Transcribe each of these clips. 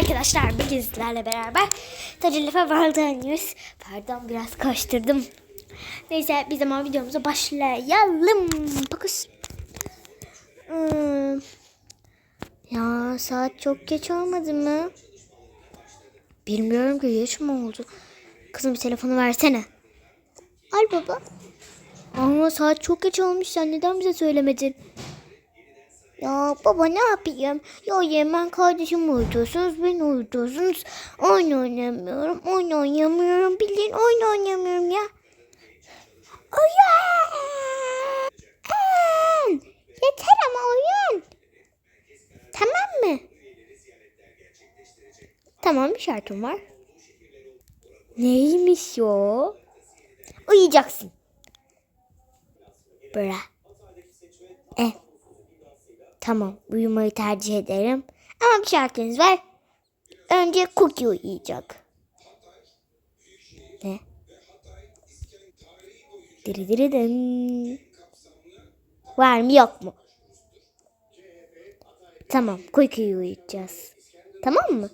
Arkadaşlar bugün sizlerle beraber Tacilife World oynuyoruz. Pardon biraz koşturdum. Neyse biz zaman videomuza başlayalım. Fokus. Hmm. Ya saat çok geç olmadı mı? Bilmiyorum ki geç mi oldu? Kızım bir telefonu versene. Al baba. Ama saat çok geç olmuş sen neden bize söylemedin? Ya baba ne yapayım? Ya yemen kardeşim uyutuyorsunuz, beni uyutuyorsunuz. Oyun oynamıyorum, oyun oynamıyorum. Bildiğin oyun oynamıyorum ya. Oyun! Yeter ama oyun. Tamam mı? Tamam bir şartım var. Neymiş o? Uyuyacaksın. Bra. E. Tamam uyumayı tercih ederim. Ama bir şartınız var. Önce Cookie uyuyacak. Ne? Diri diri dın. Var mı yok mu? Tamam Cookie'yi uyutacağız. Tamam mı?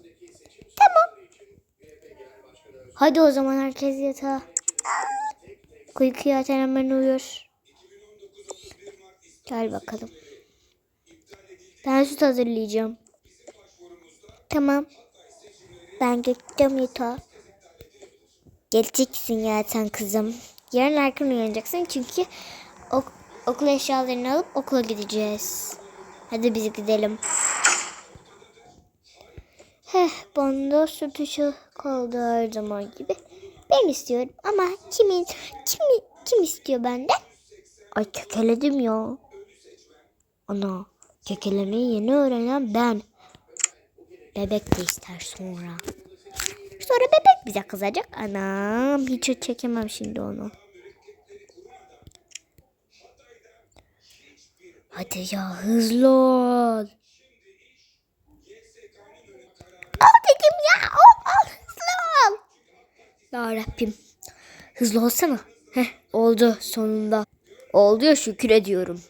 Tamam. Hadi o zaman herkes yatağa. Cookie zaten hemen uyur. Gel bakalım. Ben süt hazırlayacağım. Tamam. Ben geçeceğim yatağa. Geleceksin ya sen kızım. Yarın erken uyanacaksın çünkü ok okul eşyalarını alıp okula gideceğiz. Hadi biz gidelim. Heh, bana süt işi kaldı her zaman gibi. Ben istiyorum ama kimin, kim, kim istiyor benden? Ay kekeledim ya. Ana. Kekelemeyi yeni öğrenen ben. Bebek de ister sonra. Sonra bebek bize kızacak. Anam hiç çekemem şimdi onu. Hadi ya hızlı ol. Al dedim ya. Al al hızlı ol. Ya Rabbim. Hızlı olsana. Heh oldu sonunda. Oldu ya şükür ediyorum.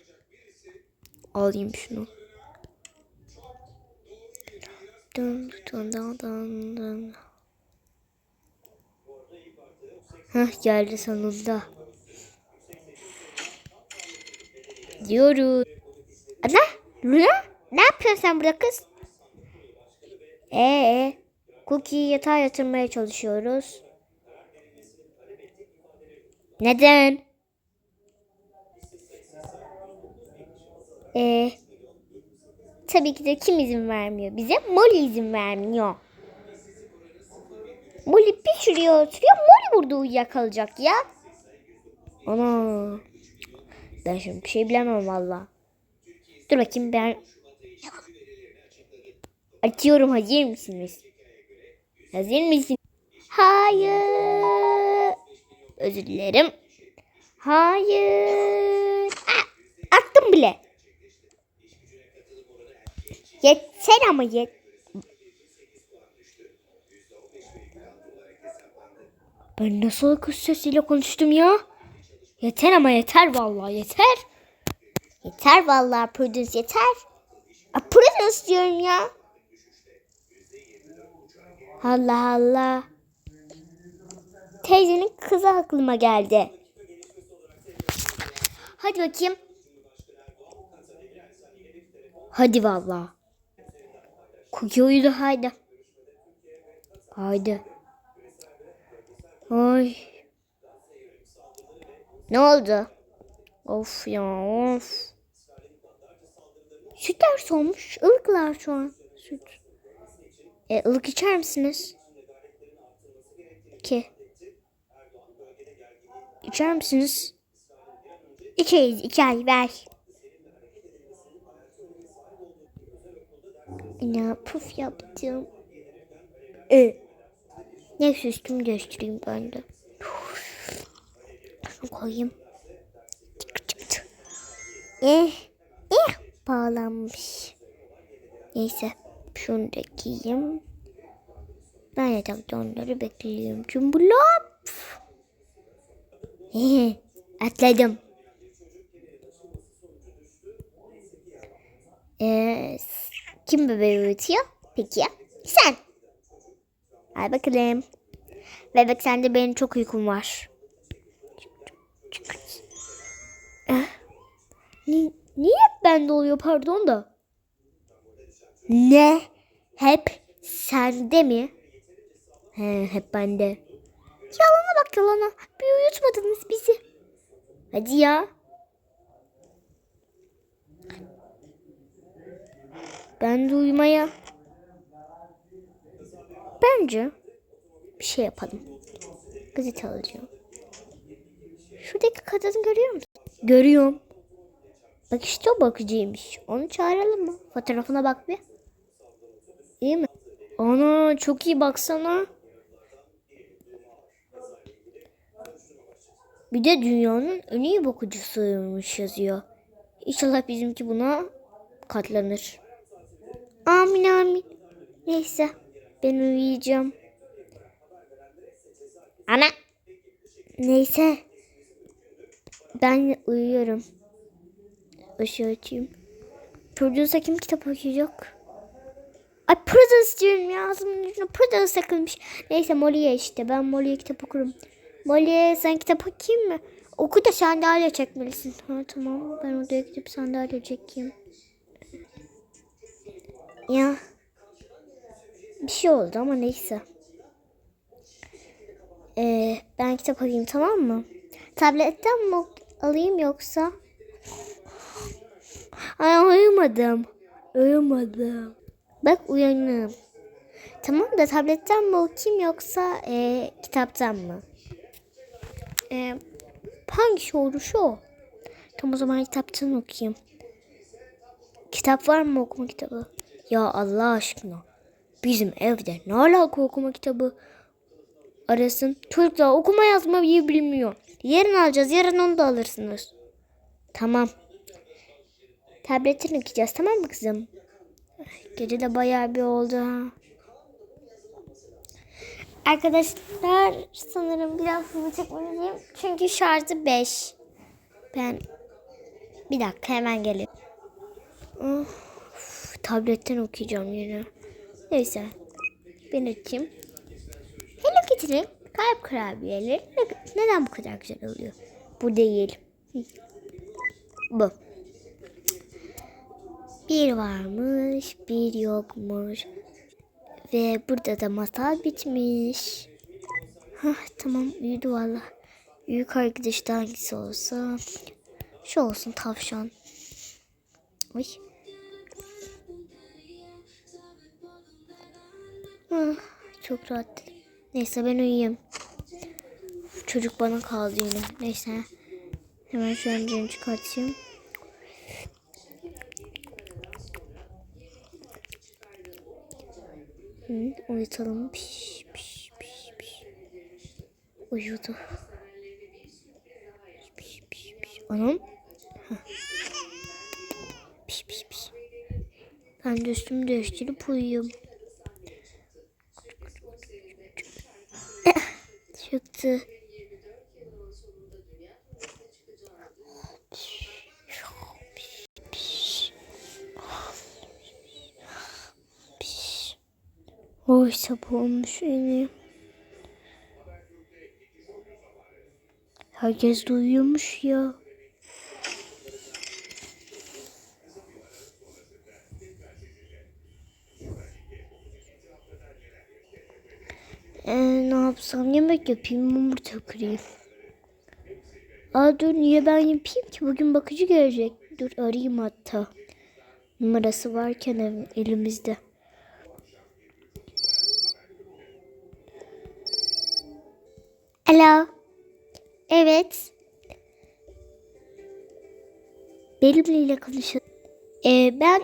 Alayım şunu. Dın. Hah geldi sonunda. Diyoruz. Ana Luna ne yapıyorsun sen burada kız? Ee, Cookie'yi yatağa yatırmaya çalışıyoruz. Neden? Ee, tabii ki de kim izin vermiyor bize? Molly izin vermiyor. Molly bir şuraya oturuyor. Molly burada uyuyakalacak ya. Ana. Ben şimdi bir şey bilemem valla. Dur bakayım ben. Açıyorum hazır mısınız? Hazır mısın? Hayır. Özür dilerim. Hayır. Ah, attım bile. Yeter ama yet. Ben nasıl kız sesiyle konuştum ya? Yeter ama yeter vallahi yeter. Yeter vallahi Prudence yeter. A, Prudence diyorum ya. Allah Allah. Teyzenin kızı aklıma geldi. Hadi bakayım. Hadi vallahi. Cookie uyudu haydi. Haydi. Ay. Ne oldu? Of ya of. Sütler soğumuş. ılıklar şu an. Süt. E, ılık içer misiniz? İki. İçer misiniz? İçeyiz. iki ay ver. Ya puf yaptım. E. Neyse üstümü değiştireyim ben de. Şunu koyayım. Eh. Eh. Bağlanmış. Neyse. Şunu da giyeyim. Ben yatakta onları bekliyorum. Cumbulop. Eh. Atladım. Ee, kim bebeği uyutuyor? Peki ya? Sen. Al bakalım. Bebek sende benim çok uykum var. Eh. Ni- Niye hep bende oluyor pardon da? Ne? Hep sende mi? He, hep bende. Yalana bak yalana. Bir uyutmadınız bizi. Hadi ya. Ben de uyumaya. Bence bir şey yapalım. Gazete alacağım. Şuradaki kadını görüyor musun? Görüyorum. Bak işte o bakıcıymış. Onu çağıralım mı? Fotoğrafına bak bir. İyi mi? Ana çok iyi baksana. Bir de dünyanın en iyi bakıcısıymış yazıyor. İnşallah bizimki buna katlanır. Amin amin. Neyse ben uyuyacağım. Ana. Neyse. Ben uyuyorum. Işığı açayım. Çocuğusa kim kitap okuyacak? Ay Prudence diyorum ya ağzımın ucuna Prudence takılmış. Neyse Molly'e işte ben Molly'e kitap okurum. Molly sen kitap okuyayım mı? Oku da sandalye çekmelisin. Ha tamam ben odaya gidip sandalye çekeyim. Ya bir şey oldu ama neyse. Ee, ben kitap alayım tamam mı? Tabletten mi alayım yoksa? Ay uyumadım. Uyumadım. Bak uyanım. Tamam da tabletten mi okuyayım yoksa e, kitaptan mı? E, hangisi olursa o. Tamam o zaman kitaptan okuyayım. Kitap var mı okuma kitabı? Ya Allah aşkına. Bizim evde ne alaka okuma kitabı arasın? Çocuklar okuma yazma iyi bilmiyor. Yarın alacağız. Yarın onu da alırsınız. Tamam. Tabletini okuyacağız tamam mı kızım? Gece de bayağı bir oldu ha. Arkadaşlar sanırım biraz hızlı çekmeliyim. Çünkü şarjı 5. Ben bir dakika hemen geliyorum. Of, tabletten okuyacağım yine. Neyse. Ben açayım. Hello Kitty'nin kalp kurabiyeleri ne- neden bu kadar güzel oluyor? Bu değil. Bu. Bir varmış, bir yokmuş. Ve burada da masal bitmiş. Hah tamam uyudu valla. Büyük arkadaş da hangisi olsa. Şu olsun tavşan. Oy. Ah, çok rahat. Neyse ben uyuyayım. Çocuk bana kaldı yine. Neyse. Hemen şu önceni çıkartayım. Hı, uyutalım. Piş, piş, piş, piş. Uyudu. Piş, piş, piş. Anam. Hah. Piş, piş, piş. Ben de üstümü değiştirip uyuyayım. Çıktı. Oy sabah olmuş yine. Herkes de uyuyormuş ya. Ee, ne yapsam yemek yapayım yumurta kırayım. Aa dur niye ben yapayım ki bugün bakıcı gelecek. Dur arayayım hatta. Numarası varken elimizde. Alo. Evet. Benimle ile konuşuyor. Ee, ben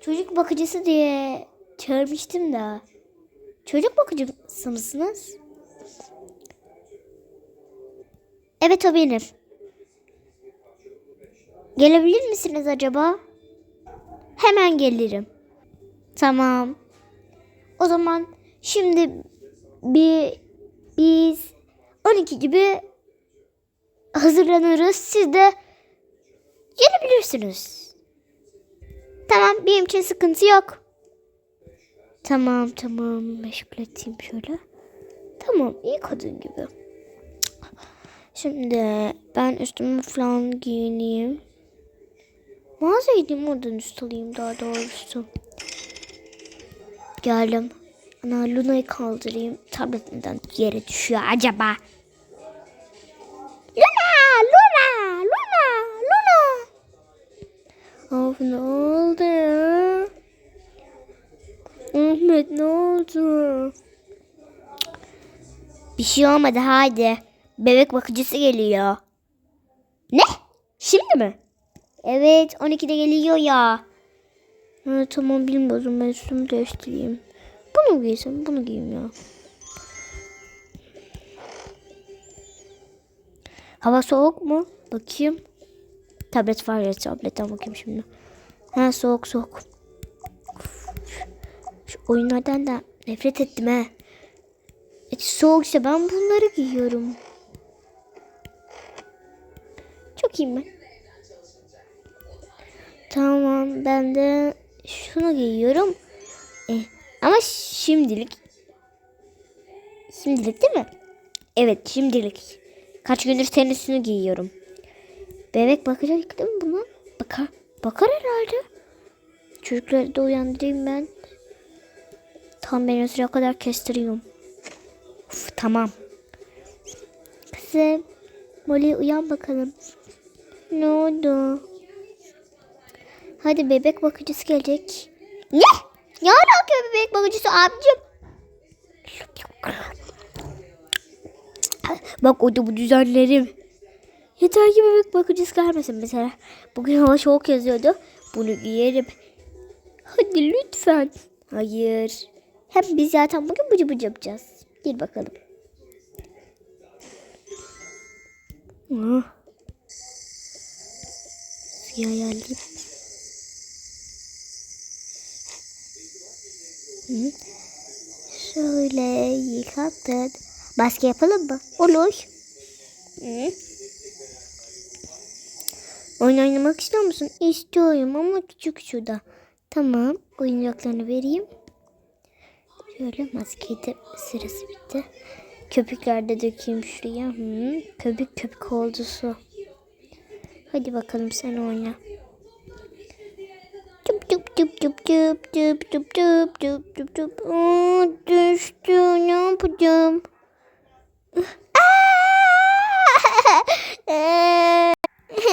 çocuk bakıcısı diye çağırmıştım da. Çocuk bakıcısı mısınız? Evet o benim. Gelebilir misiniz acaba? Hemen gelirim. Tamam. O zaman şimdi bir biz 12 gibi hazırlanırız. Siz de gelebilirsiniz. Tamam benim için sıkıntı yok. Tamam tamam meşgul edeyim şöyle. Tamam iyi kadın gibi. Şimdi ben üstümü falan giyineyim. Mağazaya gideyim oradan üst alayım daha doğrusu. Geldim. Ana Luna'yı kaldırayım. Tablet neden yere düşüyor acaba? Luna! Luna! Luna! Luna! Of ne oldu ya? Ahmet ne oldu? Bir şey olmadı hadi. Bebek bakıcısı geliyor. Ne? Şimdi mi? Evet 12'de geliyor ya. Ha, tamam bilmiyorum ben üstümü değiştireyim. Bunu giysem bunu giyeyim ya. Hava soğuk mu? Bakayım. Tablet var ya tabletten bakayım şimdi. Ha soğuk soğuk. Şu oyunlardan da nefret ettim he. E, soğuksa ben bunları giyiyorum. Çok iyiyim ben. Tamam ben de şunu giyiyorum. E, ama şimdilik. Şimdilik değil mi? Evet şimdilik. Kaç gündür senin üstünü giyiyorum. Bebek bakacak değil mi buna? Bakar, bakar herhalde. Çocukları da uyandırayım ben. Tam ben sıra kadar kestiriyorum. Uf, tamam. Kızım. Molly uyan bakalım. Ne oldu? Hadi bebek bakıcısı gelecek. Ne? Ne alaka bebek bakıcısı abicim? Bak o da bu düzenlerim. Yeter ki bebek bakıcısı gelmesin mesela. Bugün hava soğuk yazıyordu. Bunu giyerim. Hadi lütfen. Hayır. Hem biz zaten bugün bıcı bıcı yapacağız. Gir bakalım. Ah. Suya geldim. Hı. Şöyle yıkattık. Maske yapalım mı? Olur. Hı. Oyun oynamak istiyor musun? İstiyorum ama küçük şurada. Tamam. Oyuncaklarını vereyim. Şöyle maskeyi de sırası bitti. Köpükler de dökeyim şuraya. Hı. Köpük köpük oldu su. Hadi bakalım sen oyna. Tüp tüp tüp tüp tüp tüp tüp tüp tüp tüp tüp. Düştü ne yapacağım?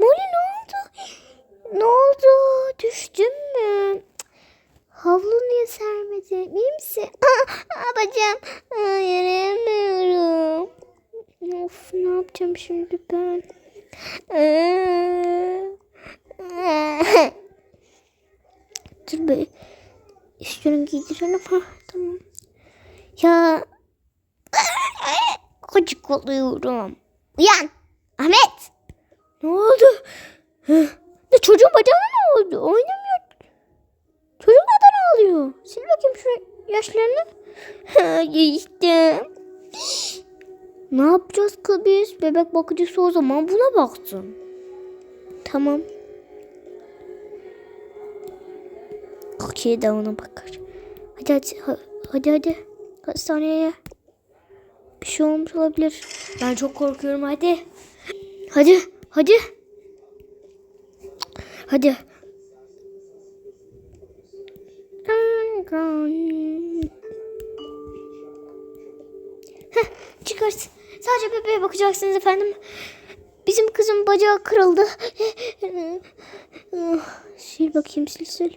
Molly ne oldu? Ne oldu? Düştün mü? Havlu niye sermedin? İyi misin? Aa, bacağım. Aa, yürüyemiyorum. Of ne yapacağım şimdi ben? Dur be. Üstünü giydirelim. Ha, tamam. Ya. Oluyorum. Uyan. Ahmet. Ne oldu? Ne çocuğun bacağına ne oldu? Oynamıyor. Çocuk neden ağlıyor? Sil bakayım şu yaşlarını. Geçtim. Ne yapacağız kız? Bebek bakıcısı o zaman buna baksın. Tamam. Kokiye de ona bakar. Hadi hadi ha- hadi hadi. Hastaneye. Bir şey olmuş olabilir. Ben çok korkuyorum hadi. Hadi hadi. Hadi. Heh. Sadece bebeğe bakacaksınız efendim. Bizim kızın bacağı kırıldı. sil bakayım sil sil.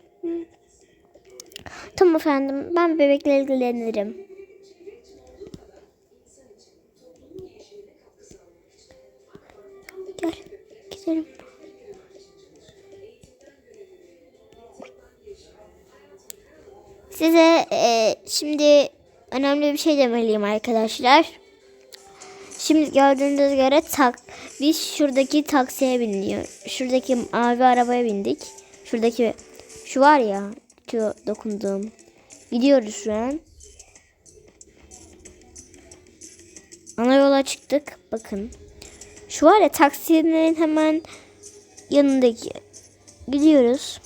Tamam efendim. Ben bebekle ilgilenirim. Gidelim. Size e, şimdi önemli bir şey demeliyim arkadaşlar. Şimdi gördüğünüz göre tak biz şuradaki taksiye bindik. Şuradaki mavi arabaya bindik. Şuradaki şu var ya şu dokunduğum. Gidiyoruz şu an. Ana yola çıktık. Bakın. Şu var ya taksinin hemen yanındaki gidiyoruz.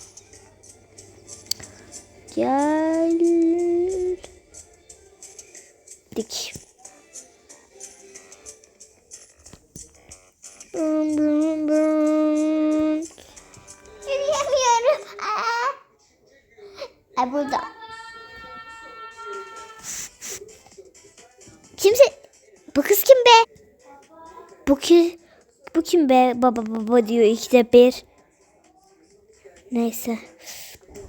Geldik. Bum, kim be? Baba baba diyor ikide bir. Neyse.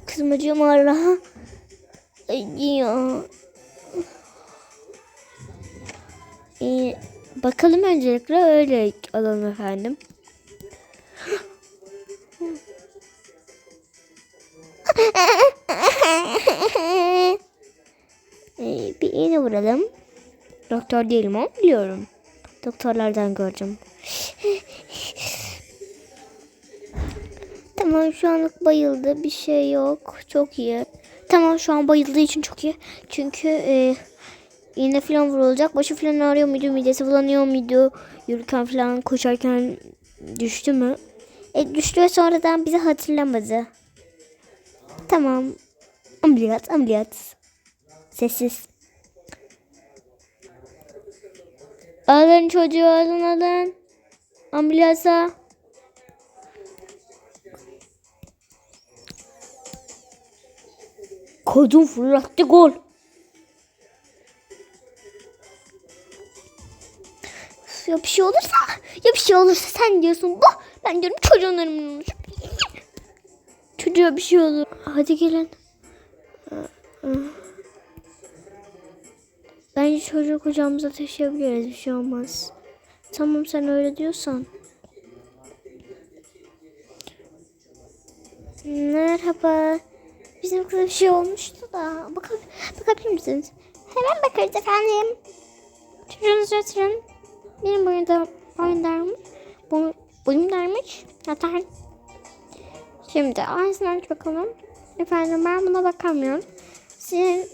Kızım acıyorum Allah'a. Acıyor. Ee, bakalım öncelikle öyle alalım efendim. Ee, bir iğne vuralım. Doktor değilim ama biliyorum. Doktorlardan göreceğim. Tamam şu anlık bayıldı. Bir şey yok. Çok iyi. Tamam şu an bayıldığı için çok iyi. Çünkü e, iğne falan vurulacak. Başı falan ağrıyor muydu? Midesi bulanıyor muydu? Yürürken falan koşarken düştü mü? E, düştü ve sonradan bizi hatırlamadı. Tamam. Ameliyat, ameliyat. Sessiz. Alın çocuğu alın alın. Ambulansa. Kadın fırlattı gol. Ya bir şey olursa, ya bir şey olursa sen diyorsun bu. Ben diyorum çocuğunlarımın olur. Çocuğa bir şey olur. Hadi gelin. Bence çocuğu kucağımıza taşıyabiliriz. Bir şey olmaz. Tamam sen öyle diyorsan. Merhaba. Bizim kıza bir şey olmuştu da. Bakab bakabilir misiniz? Hemen bakarız efendim. Çocuğunuzu yatırın. Benim boyunda boyum darmış. Boy, boyum darmış. Yatar. Şimdi ağzını aç bakalım. Efendim ben buna bakamıyorum. Sizin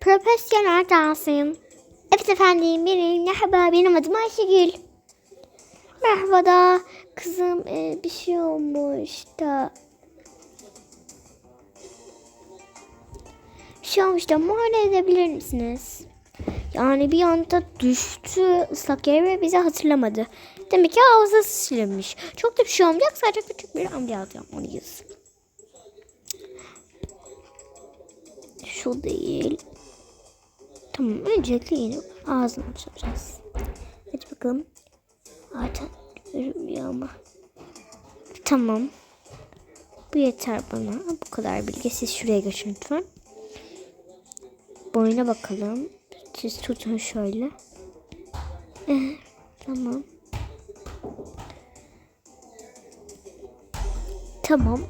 profesyonel dansıyım. Evet efendim benim merhaba benim adım Ayşegül. Merhaba da kızım e, bir şey olmuş da. Şey da muayene edebilir misiniz? Yani bir anda düştü ıslak yere ve bizi hatırlamadı. Demek ki ağzı silinmiş. Çok da bir şey olmayacak sadece küçük bir ameliyat yapmalıyız. Şu değil. Tamam öncelikle yine ağzını açacağız. Hadi bakalım. Zaten görünmüyor ama. Tamam. Bu yeter bana. Bu kadar bilgi. Siz şuraya geçin lütfen. Boyuna bakalım. Siz tutun şöyle. Eh, tamam. Tamam.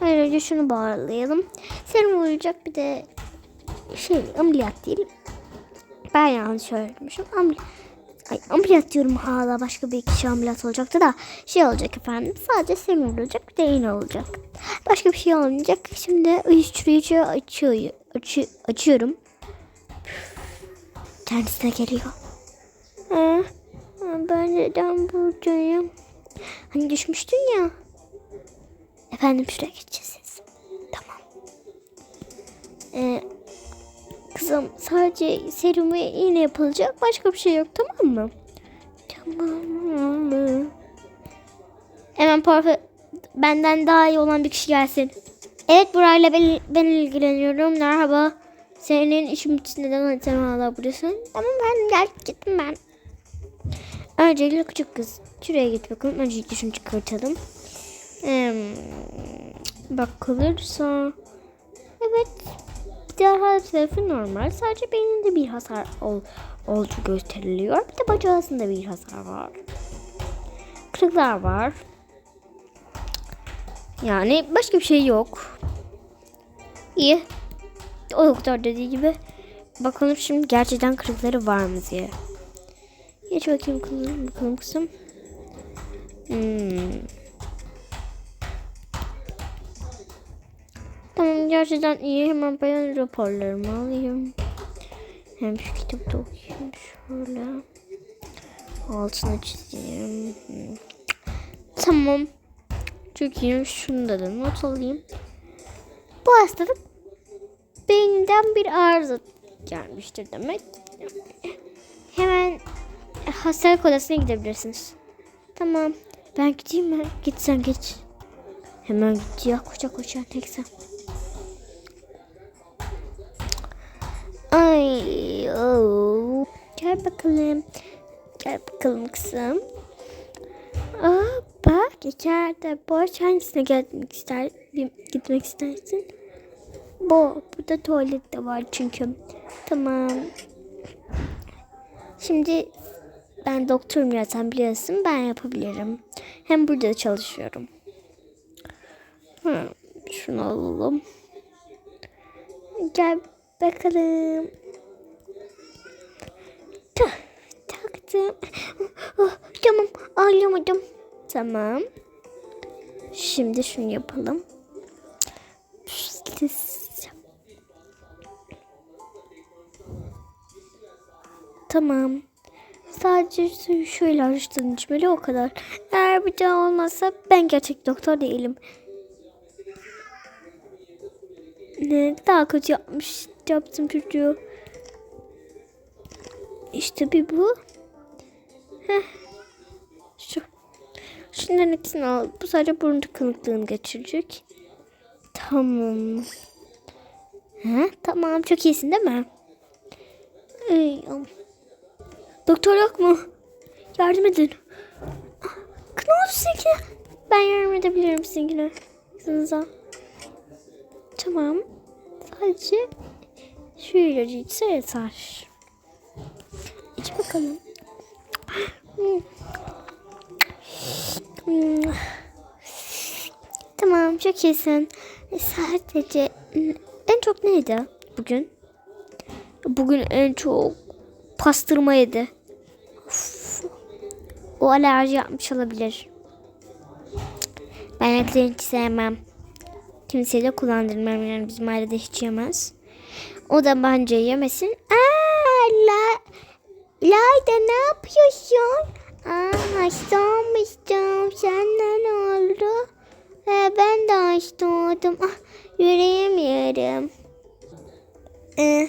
Önce şunu bağlayalım. Serum olacak bir de şey ameliyat değil. Ben yanlış söylemişim. Ameliyat. Ay ameliyat diyorum hala başka bir kişi ameliyat olacaktı da şey olacak efendim. Sadece serum olacak bir de iğne olacak. Başka bir şey olmayacak. Şimdi uyuşturucu açıyor, açı, açıyorum. Kendisi de geliyor. Ee, ben neden buradayım? Hani düşmüştün ya. Efendim şuraya geçeceğiz siz. Tamam. Ee, kızım sadece serum ve iğne yapılacak. Başka bir şey yok tamam mı? Tamam mı? Hemen parfa benden daha iyi olan bir kişi gelsin. Evet burayla ben, ben ilgileniyorum. Merhaba. Senin işin bitti neden hala buradasın? Tamam ben gel gittim ben. Öncelikle küçük kız. Şuraya git bakalım. Öncelikle şunu çıkartalım. Hmm, bakılırsa evet diğer her tarafı normal. Sadece beyninde bir hasar ol, olduğu gösteriliyor. Bir de bacağısında bir hasar var. Kırıklar var. Yani başka bir şey yok. İyi. O doktor dediği gibi. Bakalım şimdi gerçekten kırıkları var mı diye. Geç bakayım kızım. Bakalım kızım. Hmm. Tamam gerçekten iyi. Hemen bayan raporlarımı alayım. Hem şu kitapta okuyayım şöyle. Altını çizeyim. Tamam. Çok iyi. Şunu da not alayım. Bu hastalık beyninden bir arıza gelmiştir demek. Hemen hastalık odasına gidebilirsiniz. Tamam. Ben gideyim mi? Git sen geç. Hemen git ya koşa koşa neyse. Ay, oh. Gel bakalım. Gel bakalım kızım. Aa, bak içeride boş hangisine gitmek ister, gitmek istersin? Bu, burada tuvalet de var çünkü. Tamam. Şimdi ben doktorum ya sen biliyorsun ben yapabilirim. Hem burada çalışıyorum. Hı, şunu alalım. Gel bakalım. Tak, taktım. Oh, tamam ağlamadım. Tamam. Şimdi şunu yapalım. Tamam. Sadece şöyle araştırın içmeli o kadar. Eğer bir daha olmazsa ben gerçek doktor değilim. Ne daha kötü yapmış yaptım çocuğu. İşte bir bu. Heh. Şu. Şunların hepsini al. Bu sadece burun tıkanıklığını geçirecek. Tamam. Ha, tamam çok iyisin değil mi? Am- Doktor yok mu? Yardım edin. Ne oldu sizinkine? Ben yardım edebilirim sizinkine. Kızınıza. Tamam. Sadece şu ilacı içse yeter. İç bakalım. Tamam çok iyisin. Sadece en çok neydi bugün? Bugün en çok pastırma yedi. O alerji yapmış olabilir. Ben etlerini hiç sevmem. Kimseye de kullandırmam yani bizim ailede hiç yemez. O da bence yemesin. Aa, la, Layda ne yapıyorsun? Aa, hasta olmuştum. Senden oldu? Ee, ben de hasta oldum. Ah, yürüyemiyorum. Ee,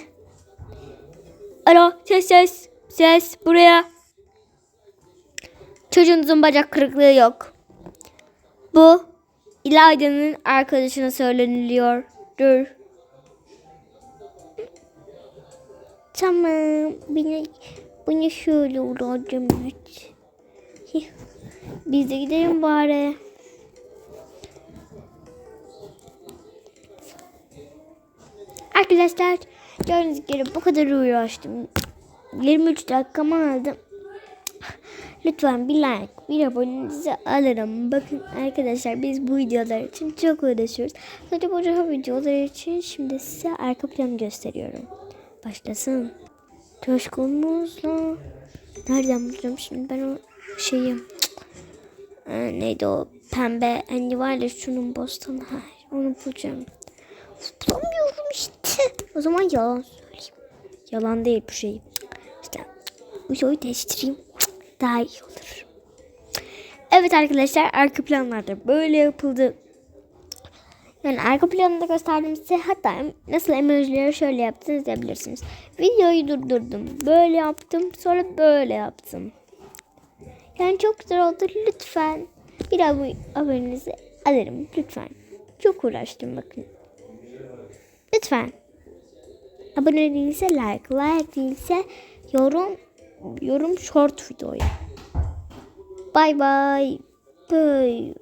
Alo ses ses ses buraya. Çocuğunuzun bacak kırıklığı yok. Bu İlayda'nın arkadaşına söyleniliyor. Dur. Tamam. Beni, beni şöyle. Evet. Biz de gidelim bari. Arkadaşlar gördüğünüz gibi bu kadar uğraştım. 23 dakikamı aldım. Lütfen bir like, bir abonenizi alırım. Bakın arkadaşlar biz bu videolar için çok uğraşıyoruz. Sadece bu videolar için şimdi size arka planı gösteriyorum. Başlasın. Coşkunumuzla. Nereden bulacağım şimdi ben o şeyi. Ee, neydi o pembe hani var ya şunun bostanı. Ha, onu bulacağım. Bulamıyorum işte. O zaman yalan söyleyeyim. Yalan değil bu şey. İşte videoyu değiştireyim. Daha iyi olur. Evet arkadaşlar arka planlarda böyle yapıldı. Yani arka planında gösterdim size hatta nasıl emojileri şöyle yaptınız diyebilirsiniz. Videoyu durdurdum. Böyle yaptım. Sonra böyle yaptım. Yani çok güzel oldu. Lütfen bir ab- abonenizi alırım. Lütfen. Çok uğraştım bakın. Lütfen. Abone değilse like, like değilse yorum, yorum short videoya. Bye bye. Bye.